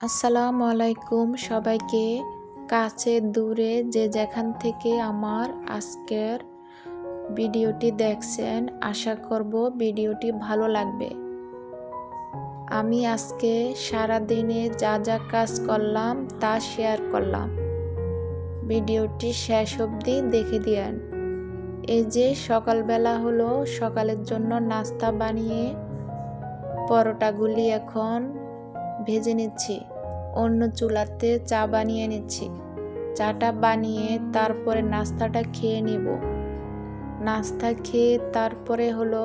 আসসালামু আলাইকুম সবাইকে। কাছে দূরে যে যেখান থেকে আমার আজকের ভিডিওটি দেখছেন, আশা করব ভিডিওটি ভালো লাগবে। আমি আজকে সারা দিনে যা যা কাজ করলাম তা শেয়ার করলাম। ভিডিওটি শেষ অবধি দেখে দিয়েন। এই যে সকালবেলা হলো, সকালের জন্য নাস্তা বানিয়ে পরোটাগুলি এখন ভেজে নিচ্ছি। অন্য চুলাতে চা বানিয়ে নিচ্ছি। চাটা বানিয়ে তারপরে নাস্তাটা খেয়ে নিব। নাস্তা খেয়ে তারপরে হলো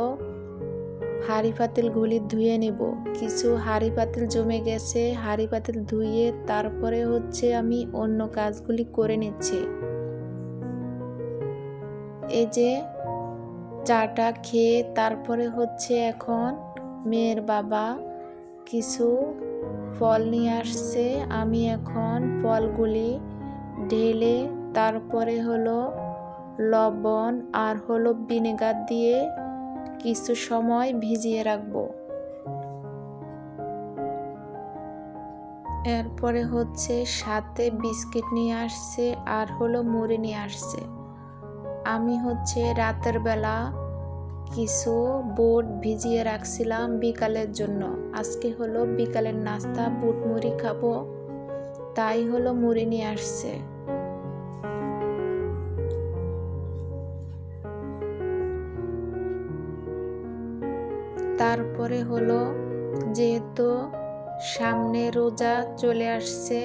হাঁড়ি পাতিল গুলি ধুয়ে নেব। কিছু হাঁড়ি পাতিল জমে গেছে, হাঁড়ি পাতিল ধুয়ে তারপরে হচ্ছে আমি অন্য কাজগুলি করে নিচ্ছি। এই যে চাটা খেয়ে তারপরে হচ্ছে এখন মেয়ের বাবা কিছু ফল নিয়ে আসছে, আমি এখন ফলগুলি ঢেলে তারপরে হলো লবণ আর হলো ভিনেগার দিয়ে কিছু সময় ভিজিয়ে রাখব। এরপরে হচ্ছে সাথে বিস্কিট নিয়ে আসছে আর হলো মুড়ি নিয়ে আসছে। আমি হচ্ছে রাতের বেলা কিছু বুট ভিজিয়ে রাখছিলাম বিকালের জন্য। আজকে হলো বিকালের নাস্তা, বুট মুড়ি খাব। তাই হলো মুড়ি নিয়ে আসছে। তারপরে হলো যেহেতু সামনে রোজা চলে আসছে,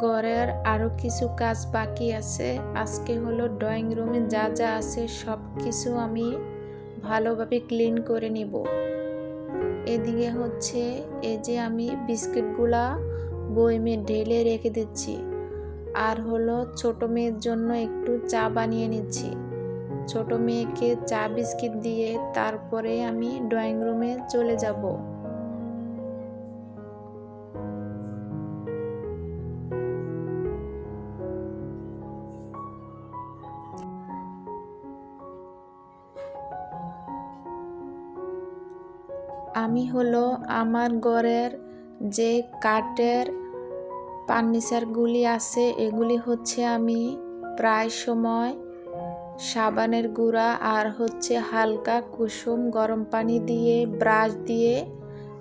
ঘরের আরও কিছু কাজ বাকি আছে, আজকে হলো ড্রয়িং রুমে যা যা আছে সব কিছু আমি ভালোভাবে ক্লিন করে নেব। এদিকে হচ্ছে এই যে আমি বিস্কিটগুলা বইমে ঢেলে রেখে দিচ্ছি। আর হলো ছোট মেয়ের জন্য একটু চা বানিয়ে নিচ্ছি। ছোট মেয়েকে চা বিস্কিট দিয়ে তারপরে আমি ড্রয়িং রুমে চলে যাব। আমি হলো আমার ঘরের যে কাঠের ফার্নিচারগুলি আছে, এগুলি হচ্ছে আমি প্রায় সময় সাবানের গুঁড়া আর হচ্ছে হালকা কুসুম গরম পানি দিয়ে, ব্রাশ দিয়ে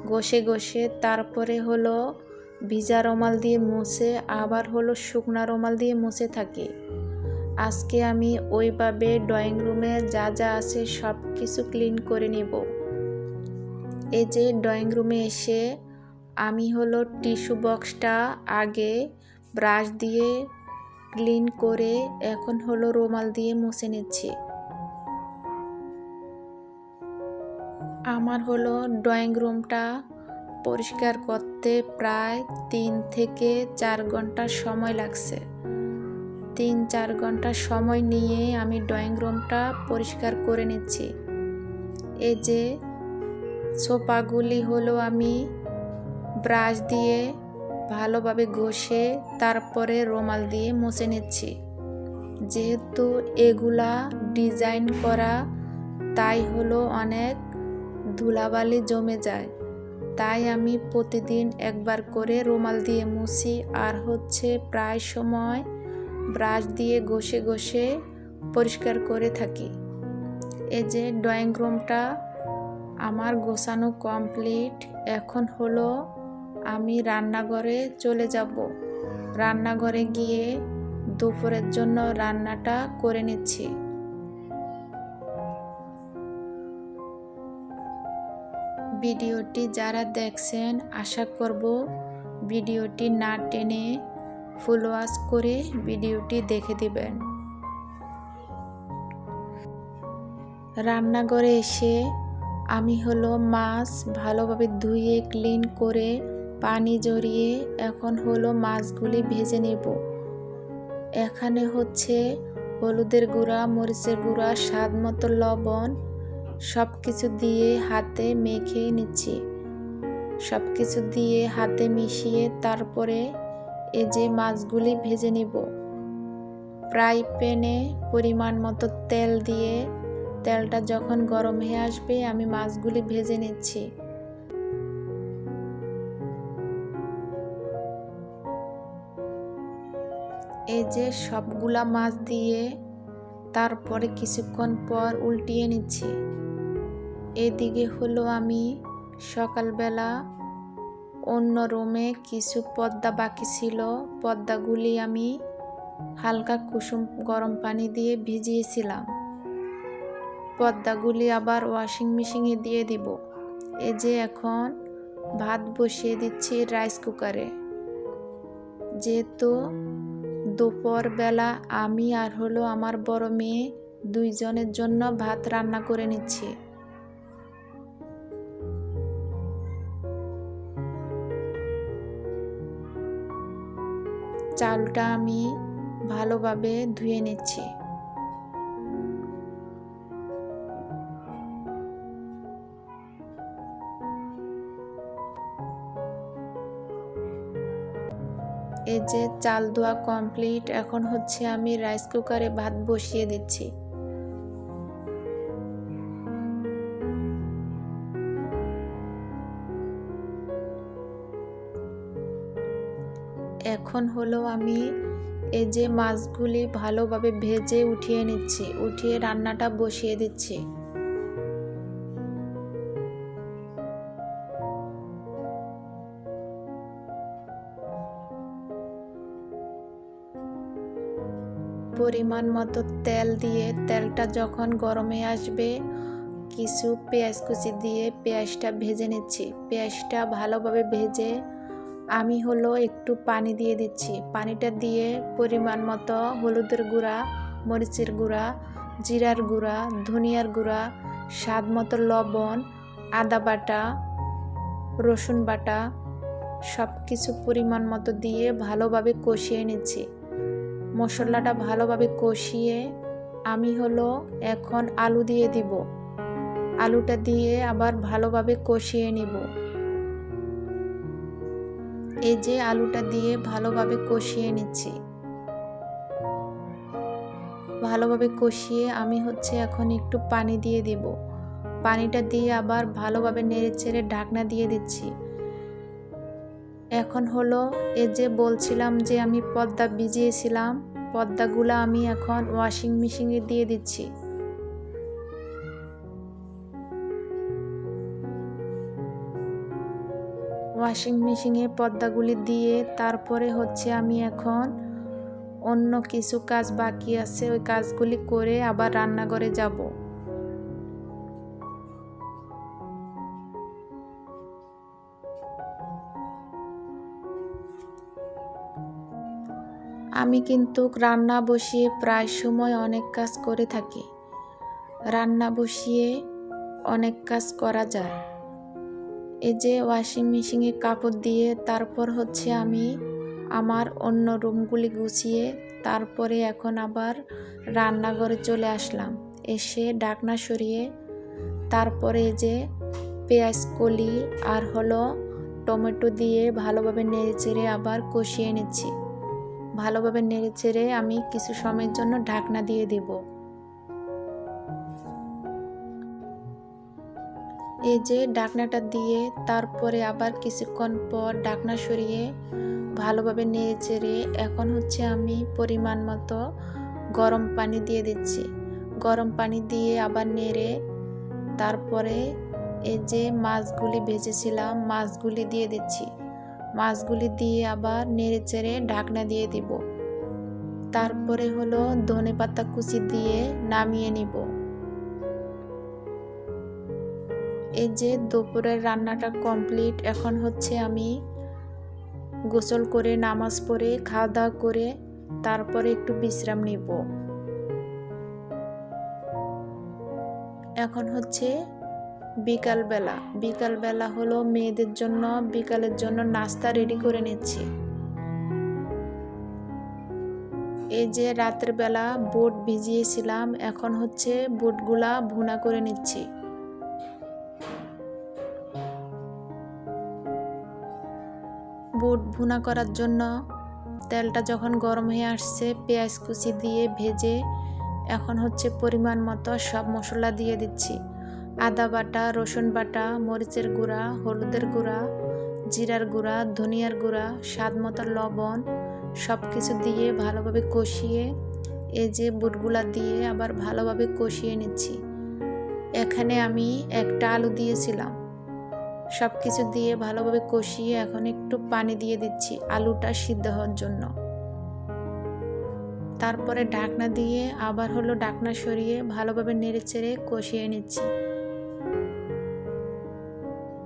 ঘষে ঘষে তারপরে হলো ভিজা রুমাল দিয়ে মুছে, আবার হলো শুকনা রুমাল দিয়ে মুছে থাকি। আজকে আমি ওইভাবে ড্রয়িং রুমে যা যা আছে সব কিছু ক্লিন করে নিব। এই যে ড্রয়িং রুমে এসে আমি হলো টিস্যু বক্সটা আগে ব্রাশ দিয়ে ক্লিন করে এখন হলো রুমাল দিয়ে মুছে নিচ্ছি। আমার হলো ড্রয়িং রুমটা পরিষ্কার করতে প্রায় তিন থেকে চার ঘণ্টা সময় লাগছে। তিন চার ঘণ্টা সময় নিয়ে আমি ড্রয়িং রুমটা পরিষ্কার করে নিচ্ছি। এই যে সোফাগুলি হলো আমি ব্রাশ দিয়ে ভালোভাবে ঘষে তারপরে রুমাল দিয়ে মুছে নিচ্ছি। যেহেতু এগুলা ডিজাইন করা, তাই হলো অনেক ধুলাবালি জমে যায়। তাই আমি প্রতিদিন একবার করে রুমাল দিয়ে মুছি। আর হচ্ছে প্রায় সময় ব্রাশ দিয়ে ঘষে ঘষে পরিষ্কার করে থাকি। এই যে ড্রয়িং রুমটা আমার গোছানো কমপ্লিট এখন হলো আমি রান্নাঘরে চলে যাব। রান্নাঘরে গিয়ে দুপুরের জন্য রান্নাটা করে নিচ্ছি। ভিডিওটি যারা দেখছেন, আশা করব ভিডিওটি না টেনে ফুল ওয়াশ করে ভিডিওটি দেখে দিবেন। রান্নাঘরে এসে আমি হলো মাছ ভালোভাবে ধুয়ে ক্লিন করে পানি জড়িয়ে এখন হলো মাছগুলি ভেজে নেব। এখানে হচ্ছে হলুদের গুঁড়া, মরিচের গুঁড়া, স্বাদ মতো লবণ সব কিছু দিয়ে হাতে মেখে নিচ্ছি। সব কিছু দিয়ে হাতে মিশিয়ে তারপরে এই যে মাছগুলি ভেজে নিব। ফ্রাই প্যানে পরিমাণ মতো তেল দিয়ে তেলটা যখন গরম হয়ে আসবে, আমি মাছগুলি ভেজে নিচ্ছি। এই যে সবগুলা মাছ দিয়ে তারপরে কিছুক্ষণ পর উল্টিয়ে নিচ্ছি। এদিকে হলো আমি সকালবেলা অন্য রুমে কিছু পদ্মা বাকি ছিল। পদ্মাগুলি আমি হালকা কুসুম গরম পানি দিয়ে ভিজিয়েছিলাম। পর্দাগুলি আবার ওয়াশিং মেশিনে দিয়ে দিব। এই যে এখন ভাত বসিয়ে দিচ্ছি রাইস কুকারে যেহেতু দুপুরবেলা আমি আর হলো আমার বড় মেয়ে দুইজনের জন্য ভাত রান্না করে নিচ্ছি। চালটা আমি ভালোভাবে ধুয়ে নিচ্ছি। এই যে চাল ধোয়া কমপ্লিট এখন হচ্ছে আমি রাইস কুকারে ভাত বসিয়ে দিচ্ছি। এখন হলো আমি এই যে মাছগুলি ভালোভাবে ভেজে উঠিয়ে নিচ্ছি, উঠিয়ে রান্নাটা বসিয়ে দিচ্ছি। পরিমাণ মতো তেল দিয়ে তেলটা যখন গরমে আসবে, কিছু পেঁয়াজ কুচি দিয়ে পেঁয়াজটা ভেজে নিচ্ছি। পেঁয়াজটা ভালোভাবে ভেজে আমি হলো একটু পানি দিয়ে দিচ্ছি। পানিটা দিয়ে পরিমাণ মতো হলুদের গুঁড়া, মরিচের গুঁড়া, জিরার গুঁড়া, ধনিয়ার গুঁড়া, স্বাদ মতো লবণ, আদা বাটা, রসুন বাটা সব কিছু পরিমাণ মতো দিয়ে ভালোভাবে কষিয়ে নিচ্ছি। মশলাটা ভালোভাবে কষিয়ে আমি হলো এখন আলু দিয়ে দিব। আলুটা দিয়ে আবার ভালোভাবে কষিয়ে নিব। এই যে আলুটা দিয়ে ভালোভাবে কষিয়ে নিচ্ছি। ভালোভাবে কষিয়ে আমি হচ্ছে এখন একটু পানি দিয়ে দিব। পানিটা দিয়ে আবার ভালোভাবে নেড়ে চেড়ে ঢাকনা দিয়ে দিচ্ছি। এখন হলো এ যে বলছিলাম যে আমি পর্দা ভিজিয়েছিলাম পর্দাগুলো আমি এখন ওয়াশিং মেশিনে দিয়ে দিচ্ছি। ওয়াশিং মেশিনে পর্দাগুলি দিয়ে তারপরে হচ্ছে আমি এখন অন্য কিছু কাজ বাকি আছে, ওই কাজগুলি করে আবার রান্নাঘরে যাব। আমি কিন্তু রান্না বসিয়ে প্রায় সময় অনেক কাজ করে থাকি। রান্না বসিয়ে অনেক কাজ করা যায়। এই যে ওয়াশিং মেশিনে কাপড় দিয়ে তারপর হচ্ছে আমি আমার অন্য রুমগুলি গুছিয়ে তারপরে এখন আবার রান্নাঘরে চলে আসলাম। এসে ডাকনা সরিয়ে তারপরে যে পেঁয়াজ কলি আর হলো টমেটো দিয়ে ভালোভাবে নেড়ে চেড়ে আবার কষিয়ে নিচ্ছি। ভালোভাবে নেড়ে চেড়ে আমি কিছু সময়ের জন্য ঢাকনা দিয়ে দেব। এই যে ডাকনাটা দিয়ে তারপরে আবার কিছুক্ষণ পর ডাকনা সরিয়ে ভালোভাবে নেড়ে চেড়ে এখন হচ্ছে আমি পরিমাণ মতো গরম পানি দিয়ে দিচ্ছি। গরম পানি দিয়ে আবার নেড়ে তারপরে এই যে মাছগুলি ভেজেছিলাম, মাছগুলি দিয়ে দিচ্ছি। মাছগুলি দিয়ে আবার নেড়ে চেড়ে ঢাকনা দিয়ে দিব। তারপরে হলো ধনে পাতা কুচি দিয়ে নামিয়ে নিব। এই যে দুপুরের রান্নাটা কমপ্লিট, এখন হচ্ছে আমি গোসল করে, নামাজ পড়ে খাওয়া দাওয়া করে, তারপরে একটু বিশ্রাম নিব। এখন হচ্ছে বিকালবেলা। বিকালবেলা হলো মেয়েদের জন্য, বিকালের জন্য নাস্তা রেডি করে নিচ্ছি। এই যে রাতের বেলা বুট ভিজিয়েছিলাম, এখন হচ্ছে বুটগুলা ভুনা করে নিচ্ছি। বুট ভুনা করার জন্য তেলটা যখন গরম হয়ে আসছে, পেঁয়াজ কুচি দিয়ে ভেজে এখন হচ্ছে পরিমাণ মতো সব মশলা দিয়ে দিচ্ছি। আদা বাটা, রসুন বাটা, মরিচের গুঁড়া, হলুদের গুঁড়া, জিরার গুঁড়া, ধনিয়ার গুঁড়া, স্বাদ মতো লবণ সব কিছু দিয়ে ভালোভাবে কষিয়ে এই যে বুটগুলা দিয়ে আবার ভালোভাবে কষিয়ে নিচ্ছি। এখানে আমি একটা আলু দিয়েছিলাম। সব কিছু দিয়ে ভালোভাবে কষিয়ে এখন একটু পানি দিয়ে দিচ্ছি আলুটা সিদ্ধ হওয়ার জন্য। তারপরে ঢাকনা দিয়ে আবার হলো ঢাকনা সরিয়ে ভালোভাবে নেড়ে চেড়ে কষিয়ে নিচ্ছি।